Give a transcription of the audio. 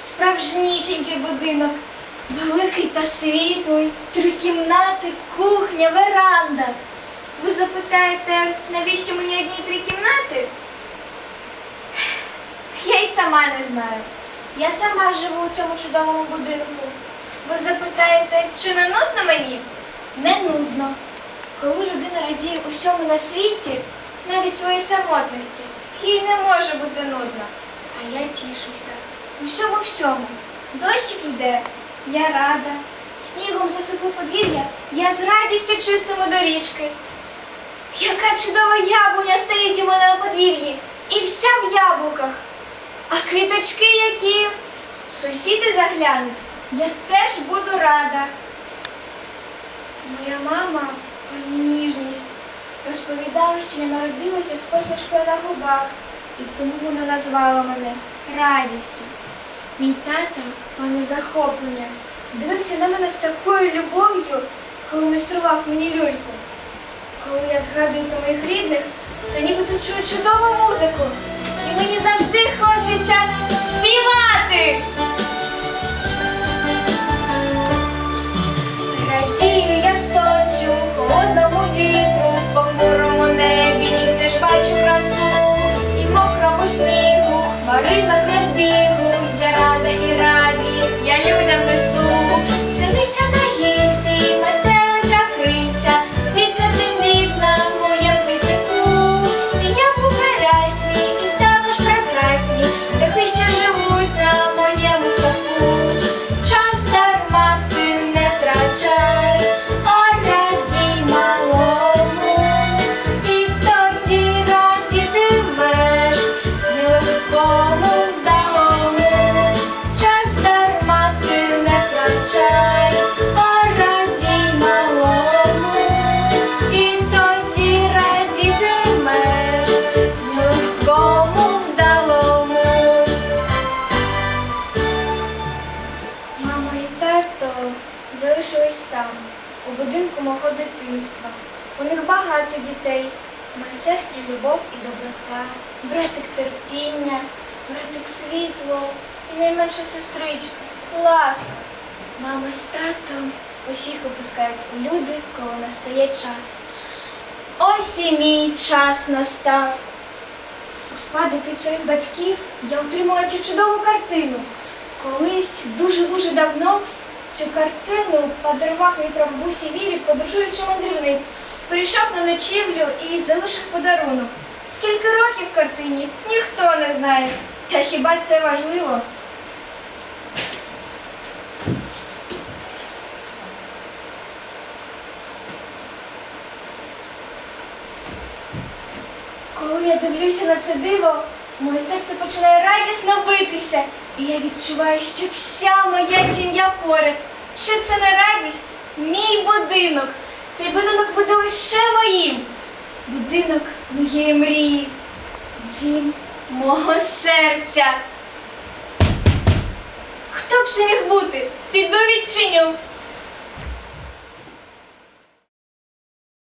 справжнісінький будинок. Великий та світлий, три кімнати, кухня, веранда. Ви запитаєте, навіщо мені одні три кімнати? Я й сама не знаю. Я сама живу у цьому чудовому будинку. Ви запитаєте, чи не нудно мені? Не нудно. Коли людина радіє усьому на світі, навіть своїй самотності, їй не може бути нудно. А я тішуся. Усьому всьому. Дощик йде, я рада. Снігом засипли подвір'я, я з радістю чистиму доріжки. Яка чудова яблуня стоїть у мене на подвір'ї, і вся в яблуках. А квіточки які? Сусіди заглянуть, я теж буду рада. Моя мама, пані ніжність, розповідала, що я народилася з посмішкою на губах, і тому вона назвала мене радістю. Мій тато, пане захоплення, дивився на мене з такою любов'ю, коли майстрував мені люльку. Коли я згадую про моїх рідних, то нібито чую чудову музику. І мені завжди хочеться співати. Радію я сонцю, холодному вітру, в похмурому небі теж бачу красу, і мокрому снігу, хмаринок розбігу, там, у будинку мого дитинства. У них багато дітей. Мої сестри любов і доброта, братик терпіння, братик світло і найменша сестричка ласка. Мама з татом усіх випускають у люди, коли настає час. Ось і мій час настав. У спадок від своїх батьків я отримала цю чудову картину. Колись дуже-дуже давно цю картину подарував мій прабабусі Вірі, подорожуючий мандрівник. Прийшов на ночівлю і залишив подарунок. Скільки років картині, ніхто не знає. Та хіба це важливо? Коли я дивлюся на це диво, моє серце починає радісно битися, і я відчуваю, що вся моя сім'я поряд. Чи це не радість? Мій будинок. Цей будинок буде лише моїм. Будинок моєї мрії. Дім мого серця. Хто б це міг бути? Піду відчиню.